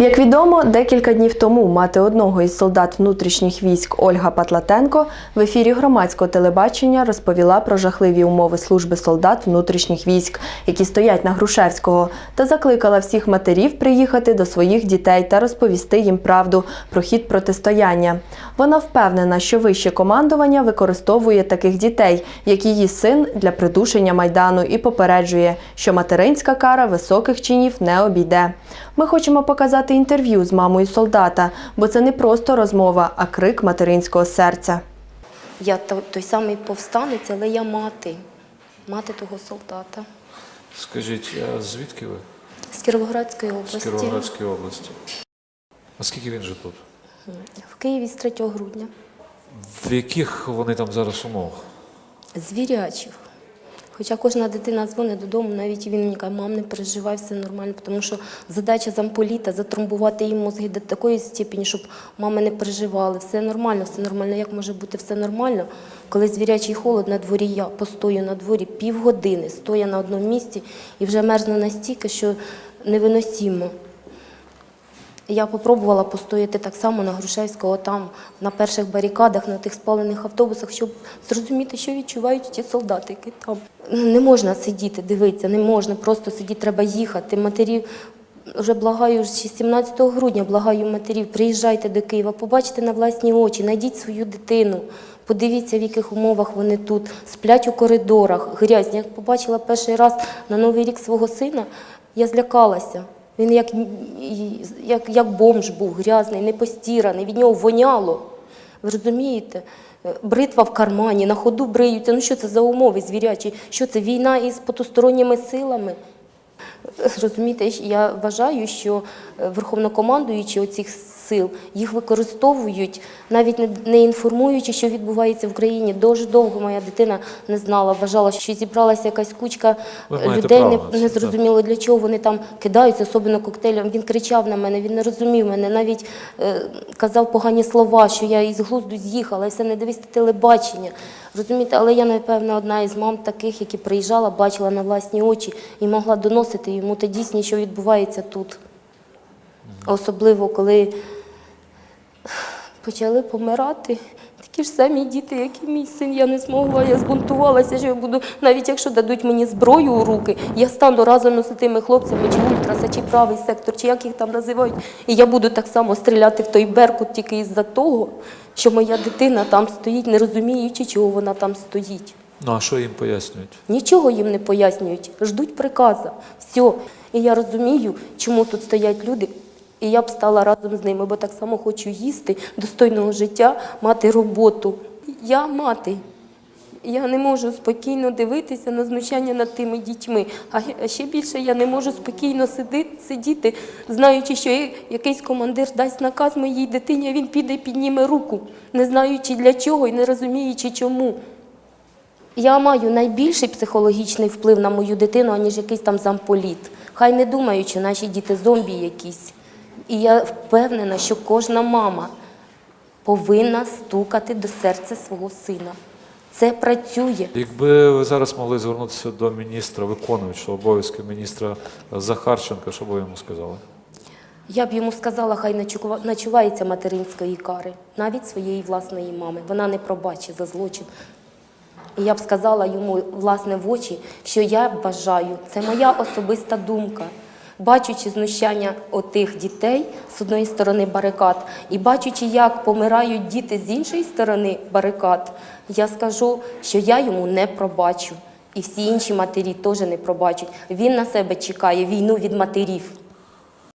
Як відомо, декілька днів тому мати одного із солдат внутрішніх військ Ольга Патлатенко в ефірі громадського телебачення розповіла про жахливі умови служби солдат внутрішніх військ, які стоять на Грушевського, та закликала всіх матерів приїхати до своїх дітей та розповісти їм правду про хід протистояння. Вона впевнена, що вище командування використовує таких дітей, як її син для придушення майдану, і попереджує, що материнська кара високих чинів не обійде. Ми хочемо показати інтерв'ю з мамою солдата, бо це не просто розмова, а крик материнського серця. Я той самий повстанець, але я мати. Мати того солдата Скажіть, а звідки ви? з Кіровоградської області. З. Кіровоградської області. А скільки він же тут? В Києві з 3 грудня. В яких вони там зараз умовах? Звірячих. Хоча кожна дитина дзвонить додому, навіть він мені каже, мам, не переживай, все нормально, тому що задача замполіта затрамбувати їм мозги до такої степені, щоб мами не переживали. Все нормально, все нормально. Як може бути все нормально, коли звірячий холод на дворі, я постою на дворі півгодини, стоя на одному місці і вже мерзну настільки, що невиносимо. Я попробувала постояти так само на Грушевського, там, на перших барикадах, на тих спалених автобусах, щоб зрозуміти, що відчувають ті солдати, які там. Не можна сидіти, дивитися, не можна просто сидіти, треба їхати. Матерів вже благаю, 17 грудня благаю матерів, приїжджайте до Києва, побачите на власні очі, знайдіть свою дитину, подивіться, в яких умовах вони тут, сплять у коридорах, грязь. Як побачила перший раз на Новий рік свого сина, я злякалася. Він як, як, як бомж був, грязний, непостіраний, від нього воняло. Ви розумієте? Е, Бритва в кармані, на ходу бриються. Ну що це за умови звірячі? Що це війна із потусторонніми силами? Розумієте, я вважаю, що е, верховнокомандуючі оцих сил їх використовують, навіть не- інформуючи, що відбувається в країні. Дуже довго моя дитина не знала, вважала, що зібралася якась кучка Ви е, людей, право не, не зрозуміло для чого вони там кидаються, особливо коктейлем. Він кричав на мене, він не розумів мене, навіть е, казав погані слова, що я із глузду з'їхала, і все не дивись телебачення. Розумієте, але я, напевно, одна із мам таких, які приїжджала, бачила на власні очі і могла доносити йому те дійсні, що відбувається тут. Особливо, коли почали помирати. Такі ж самі діти, як і мій син, я не змогла, я збунтувалася, що я буду, навіть якщо дадуть мені зброю у руки, я стану разом з тими хлопцями, чи ультраса, чи правий сектор, чи як їх там називають, і я буду так само стріляти в той беркут тільки із-за того, що моя дитина там стоїть, не розуміючи, чого вона там стоїть. Ну а що їм пояснюють? Нічого їм не пояснюють, ждуть приказа. Все. І я розумію, чому тут стоять люди. І я б стала разом з ними, бо так само хочу їсти, достойного життя, мати роботу. Я мати. Я не можу спокійно дивитися на знущання над тими дітьми. А ще більше я не можу спокійно сиди- сидіти, знаючи, що якийсь командир дасть наказ моїй дитині, а він піде і підніме руку, не знаючи для чого і не розуміючи чому. Я маю найбільший психологічний вплив на мою дитину, аніж якийсь там замполіт. Хай не думають, що наші діти зомбі якісь. І я впевнена, що кожна мама повинна стукати до серця свого сина. Це працює. Якби ви зараз могли звернутися до міністра, виконуючого обов'язки міністра Захарченка, що б ви йому сказали? Я б йому сказала, хай начувається материнської кари, навіть своєї власної мами. Вона не пробачить за злочин. І я б сказала йому власне в очі, що я вважаю, це моя особиста думка. Бачучи знущання отих дітей з одної сторони барикад, і бачучи, як помирають діти з іншої сторони барикад, я скажу, що я йому не пробачу. І всі інші матері теж не пробачать. Він на себе чекає війну від матерів.